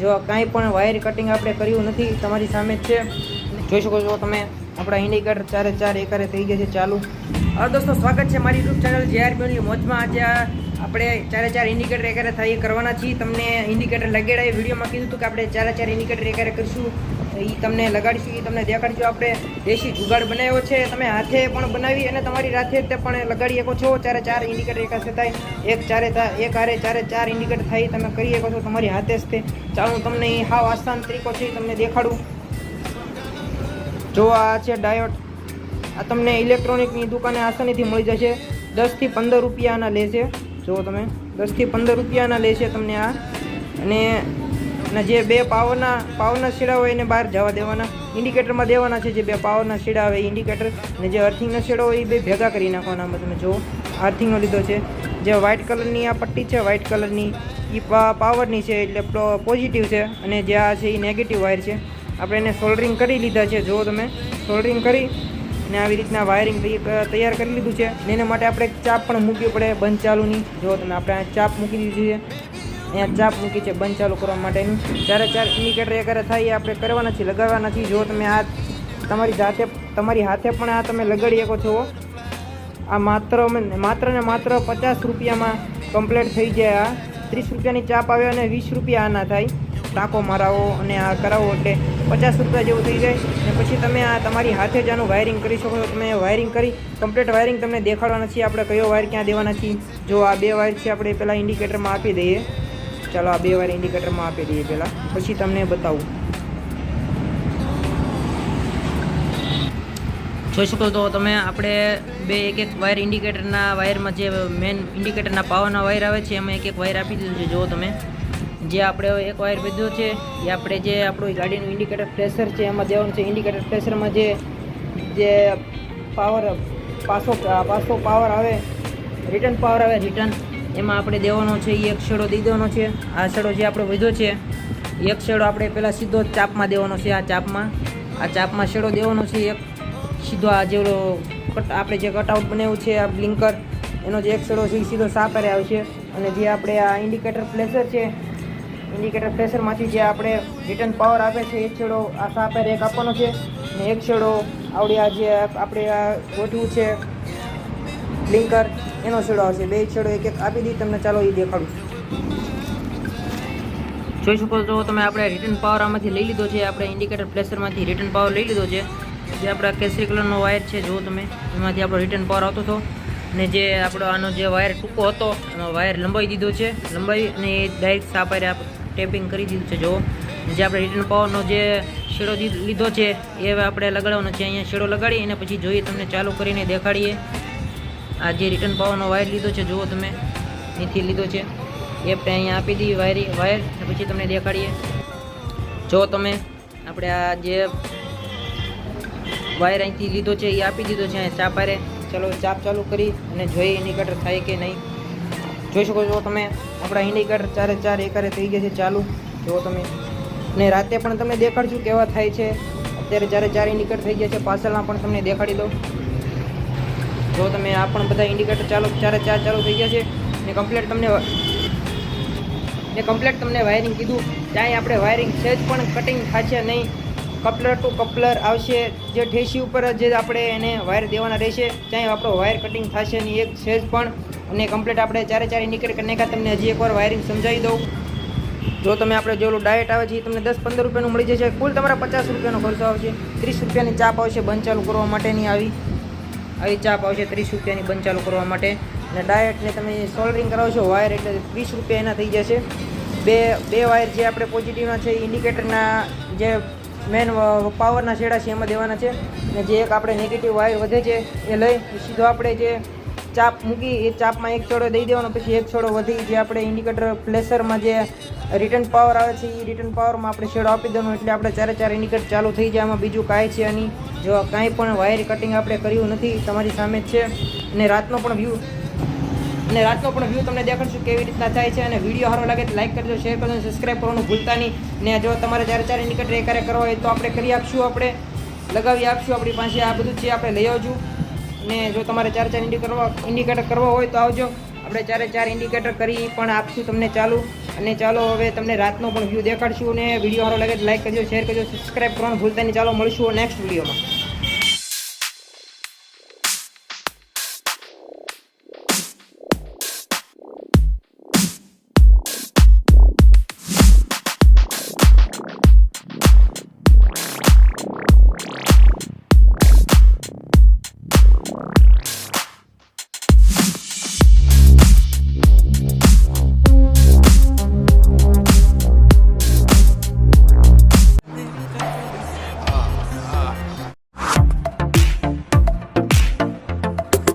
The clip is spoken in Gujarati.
જો કાંઈ પણ વાયર કટિંગ આપણે કર્યું નથી, તમારી સામે જ છે. જોઈ શકો છો તમે, આપણા ઇન્ડિકેટર ચારે ચાર એકારે થઈ ગયા છે ચાલુ. હવે દોસ્તો, સ્વાગત છે મારી યુટ્યુબ ચેનલ જે આર બેનની મોજમાં આજે આપણે ચારે ચાર ઇન્ડિકેટર એકારે થઈ કરવાના છીએ. તમને ઇન્ડિકેટર લગાડાય વિડીયોમાં કીધું હતું કે આપણે ચારે ચાર ઇન્ડિકેટર એકારે કરીશું. એ તમને લગાડીશું, એ તમને દેખાડશું આપણે દેશી જુગાડ બનાવ્યો છે. તમે હાથે પણ બનાવી અને તમારી રાતે તે પણ લગાડી શકો છો. ચારે ચાર ઇન્ડિકેટર એકાસે થાય, એક ચારે એક હારે ચારે ચાર ઇન્ડિકેટર થાય, તમે કરી શકો છો તમારી હાથે જ તે. ચાલો હું તમને એ હાવ આસાન તરીકો છે તમને દેખાડું. જો આ છે ડાયોટ આ તમને ઇલેક્ટ્રોનિકની દુકાને આસાનીથી મળી જશે. દસથી પંદર રૂપિયાના લે છે જુઓ તમે. દસથી પંદર રૂપિયાના લેશે તમને આ. અને અને જે બે પાવરના પાવરના શીડા હોય એને બહાર જવા દેવાના. ઇન્ડિકેટરમાં દેવાના છે જે બે પાવરના શીડા આવે ઇન્ડિકેટર અને જે અર્થિંગના શેડો હોય એ બે ભેગા કરી નાખવાનામાં તમે જુઓ. અર્થિંગનો લીધો છે. જે વ્હાઇટ કલરની આ પટ્ટી છે વ્હાઇટ કલરની એ પાવરની છે એટલે પોઝિટિવ છે. અને જે આ છે એ નેગેટિવ વાયર છે. આપણે એને સોલ્ડરિંગ કરી લીધા છે. જુઓ તમે. સોલ્ડરિંગ કરી અને આવી રીતના વાયરિંગ તૈયાર કરી લીધું છે. એના માટે આપણે ચાપ પણ મૂકવી પડે, બંધ ચાલુની. જો તમે, આપણે ચાપ મૂકી દીધી છે. અહીંયા ચાપ મૂકી છે બંધ ચાલુ કરવા માટેનું. ચારે ચાર ઇન્ડિકેટર એકરે થાય એ આપણે કરવાના છીએ લગાવવા છીએ. જો તમે આ તમારી જાતે, તમારી હાથે પણ આ તમે લગાડી શકો છો. આ માત્ર માત્ર ને માત્ર પચાસ રૂપિયામાં કમ્પ્લીટ થઈ જાય આ. ત્રીસ રૂપિયાની ચાપ આવે અને વીસ રૂપિયા આના થાય. ટાંકો મારાવો અને આ કરાવો એટલે પચાસ રૂપિયા જેવું થઈ જાય. અને પછી તમે આ તમારી હાથે જ આનું વાયરિંગ કરી શકો છો. તમે વાયરિંગ કરી કમ્પ્લીટ વાયરિંગ તમને દેખાડવાના છીએ. આપણે કયો વાયર ક્યાં દેવાના છીએ. જો આ બે વાયર છે, આપણે પહેલાં ઇન્ડિકેટરમાં આપી દઈએ. ચાલો આ બે વાયર ઇન્ડિકેટરમાં આપી દઈએ પહેલાં. પછી તમને બતાવું. જોઈ શકો તો તમે આપણે બે એક એક વાયર ઇન્ડિકેટરના વાયરમાં જે મેન ઇન્ડિકેટરના પાવરના વાયર આવે છે, એમાં એક એક વાયર આપી દીધું છે. જુઓ તમે. જે આપણે એક વાયર બેધો છે, એ આપણે જે આપણું ગાડીનું ઇન્ડિકેટર પ્રેશર છે, એમાં દેવાનું છે ઇન્ડિકેટર પ્રેશરમાં જે જે પાવર પાસો પાસો પાવર આવે રિટર્ન પાવર આવે રિટર્ન એમાં આપણે દેવાનો છે એ એક છેડો દઈ છે. આ છેડો જે આપણે વધ્યો છે એક છેડો આપણે પહેલાં સીધો ચાપમાં દેવાનો છે, આ ચાપમાં. આ ચાપમાં છેડો દેવાનો છે એક સીધો આ જેવડો કટ આપણે જે કટઆઉટ બનાવ્યું છે, આ બ્લિંકર એનો જે એક છેડો છે એ સીધો સાપરે આવશે અને જે આપણે આ ઇન્ડિકેટર પ્લેસર છે ઇન્ડિકેટર પ્લેસરમાંથી જે આપણે રિટર્ન પાવર આપે છે, એક છેડો આ સાપરે એક આપવાનો છે. અને એક છેડો આવડી આ જે આપણે આ ગોઠવું છે બ્લિંકર એનો છેડો આવશે. બે છેડો એક એક આપી દઈ, તમને ચાલો એ દેખાડું. જોઈ શકો છો, તમે આપણે રિટર્ન પાવર આમાંથી લઈ લીધો છે. આપણે ઇન્ડિકેટર પ્લેસરમાંથી રિટર્ન પાવર લઈ લીધો છે. જે આપણા કેસરી કલરનો વાયર છે, જુઓ તમે. એમાંથી આપણો રિટર્ન પાવર આવતો હતો. અને જે આપણો આનો જે વાયર ટૂંકો હતો, એનો વાયર લંબાઈ દીધો છે. લંબાઈ અને એ ડાયરેક્ટ આપણે ટેપિંગ કરી દીધું છે, જુઓ. જે આપણે રિટર્ન પાવરનો જે શેડો લીધો છે, એ આપણે લગાડવાનો છે. અહીંયા શેડો લગાડી અને પછી જોઈએ તમને ચાલુ કરીને દેખાડીએ. આ જે રિટર્ન પાવરનો વાયર લીધો છે, જુઓ તમે. અહીંથી લીધો છે. એ આપણે અહીંયા આપી દીધી વાયરી વાયર પછી તમને દેખાડીએ. જો તમે, આપણે આ જે વાયર અહીંથી લીધો છે, એ આપી દીધો છે, અહીંયા ચાપારે. ચલો, ચાપ ચાલુ કરી અને જોઈએ ઇન્ડિકેટર થાય કે નહીં. જોઈ શકો છો તમે, આપણા ઇન્ડિકેટર ચારે ચાર એકારે થઈ ગયા છે ચાલુ. જુઓ તમે. અને રાતે પણ તમને દેખાડશું કેવા થાય છે. અત્યારે ચારે ચાર ઇન્ડિકેટર થઈ ગયા છે, પાછળના પણ તમને દેખાડી દઉં. જો તમે આ પણ બધા ઇન્ડિકેટર ચાલુ ચારે ચાર ચાલુ થઈ ગયા છે, ને કમ્પ્લેટ તમને ને કમ્પ્લેટ તમને વાયરિંગ કીધું. ત્યાં આપણે વાયરિંગ સેજ પણ કટિંગ થશે નહીં. કપલર ટુ કપલર આવશે. જે ઠેસી ઉપર જે આપણે એને વાયર દેવાના રહેશે. ત્યાં આપણો વાયર કટિંગ થશે નહીં એક સેજ પણ. અને કમ્પ્લેટ આપણે ચારે ચાર ઇન્ડિકેટર કરીને તમને હજી એકવાર વાયરિંગ સમજાવી દઉં. જો તમે આપણે જે ડાયટ આવે છે, એ તમને દસ પંદર રૂપિયાનું મળી જશે. કુલ તમારા પચાસ રૂપિયાનો ખર્ચો આવશે. ત્રીસ રૂપિયાની ચાપ આવશે બંધ ચાલુ કરવા માટેની આવી. આવી ચાપ આવશે ત્રીસ રૂપિયાની બંધ ચાલુ કરવા માટે. અને ડાયરેક્ટને તમે સોલ્ડરિંગ કરાવશો વાયર એટલે વીસ રૂપિયા એના થઈ જશે. બે બે વાયર જે આપણે પોઝિટિવના છે ઇન્ડિકેટરના જે મેન પાવરના છેડા છે, એમાં દેવાના છે. અને જે એક આપણે નેગેટિવ વાયર વધે છે, એ લઈ સીધો આપણે જે ચાપ મૂકી, એ ચાપમાં એક છોડો દઈ દેવાનો, પછી એક છોડો વધી, જે આપણે ઇન્ડિકેટર પ્લેસરમાં જે રિટર્ન પાવર આવે છે એ રિટર્ન પાવરમાં આપણે છેડો આપી દેવાનો, એટલે આપણે ચારે ચાર ઇન્ડિકેટર ચાલુ થઈ જાય, આમાં બીજું કાંઈ છે આની જો કાંઈ પણ વાયર કટિંગ આપણે કર્યું નથી, તમારી સામે છે. અને રાતનો પણ વ્યૂ અને રાતનો પણ વ્યૂ તમને દેખાડશું કેવી રીતના થાય છે, અને વીડિયો સારો લાગે તો લાઈક કરજો શેર કરજો સબસ્ક્રાઈબ કરવાનું ભૂલતા નહીં. ને જો તમારે ચારે ચાર ઇન્ડિકેટર એકારે કરવા હોય તો આપણે કરી આપશું આપણે, લગાવી આપશું આપણી પાસે, આ બધું છે, આપણે લઈ આવજો. ને જો તમારે ચાર ચાર કરવા ઇન્ડિકેટર કરવા હોય તો આવજો. આપણે ચારે ચાર ઇન્ડિકેટર કરી પણ આપશું તમને ચાલુ. અને ચાલો હવે તમને રાતનો પણ વ્યૂ દેખાડશું અને વીડિયો સારો લાગે લાઈક કરજો શેર કરજો સબસ્ક્રાઈબ કરવાનું ભૂલતા નહીં. ચાલો, મળીશું નેક્સ્ટ વિડીયોમાં.